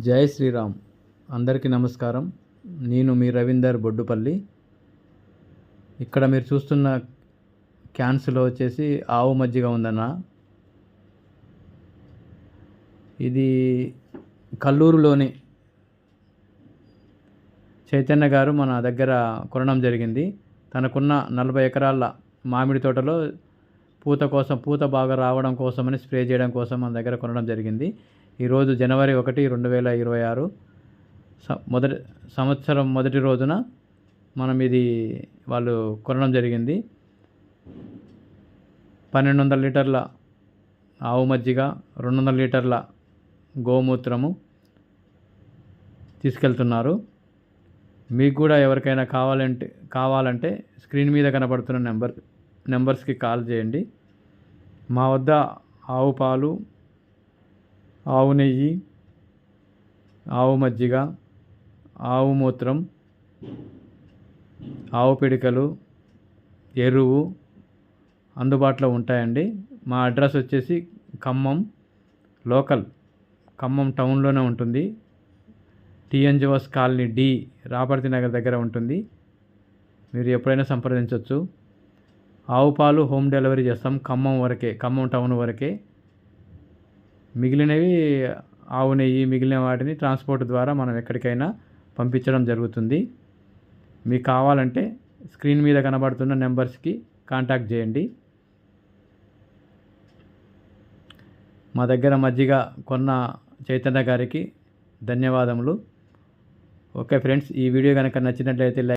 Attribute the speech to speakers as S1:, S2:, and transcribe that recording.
S1: జై శ్రీరామ్. అందరికీ నమస్కారం. నేను మీ రవీందర్ బొడ్డుపల్లి. ఇక్కడ మీరు చూస్తున్న క్యాన్స్లో వచ్చేసి ఆవు మజ్జిగ ఉందన్న. ఇది కల్లూరులోని చైతన్య గారు మన దగ్గర కొనడం జరిగింది. తనకున్న నలభై ఎకరాల మామిడి తోటలో పూత కోసం పూత బాగా రావడం కోసమని స్ప్రే చేయడం కోసం మన దగ్గర కొనడం జరిగింది. ఈరోజు జనవరి ఒకటి రెండు వేల ఇరవై ఆరు. స- మొదటి సంవత్సరం మొదటి రోజున మనం ఇది వాళ్ళు కొనడం జరిగింది. పన్నెండు వందల లీటర్ల ఆవు మజ్జిగ రెండు వందల లీటర్ల గోమూత్రము తీసుకెళ్తున్నారు. మీకు కూడా ఎవరికైనా కావాలంటే కావాలంటే స్క్రీన్ మీద కనబడుతున్న నెంబర్ నెంబర్స్కి కాల్ చేయండి. మా వద్ద ఆవు పాలు ఆవు నెయ్యి ఆవు మజ్జిగ ఆవు మూత్రం ఆవు పిడికలు ఎరువు అందుబాటులో ఉంటాయండి. మా అడ్రస్ వచ్చేసి ఖమ్మం లోకల్ ఖమ్మం టౌన్లోనే ఉంటుంది. TNGOs colony D Raparthi Nagar దగ్గర ఉంటుంది. మీరు ఎప్పుడైనా సంప్రదించవచ్చు ఆవు పాలు హోమ్ డెలివరీ చేస్తాం ఖమ్మం వరకే ఖమ్మం టౌన్ వరకే. మిగిలినవి ఆవు నెయ్యి మిగిలిన వాటిని ట్రాన్స్పోర్ట్ ద్వారా మనం ఎక్కడికైనా పంపించడం జరుగుతుంది. మీకు కావాలంటే స్క్రీన్ మీద కనబడుతున్న నెంబర్స్కి కాంటాక్ట్ చేయండి. మా దగ్గర మజ్జిగ కొన్న చైతన్య గారికి ధన్యవాదములు. ఓకే ఫ్రెండ్స్ ఈ వీడియో కనుక నచ్చినట్లయితే లైక్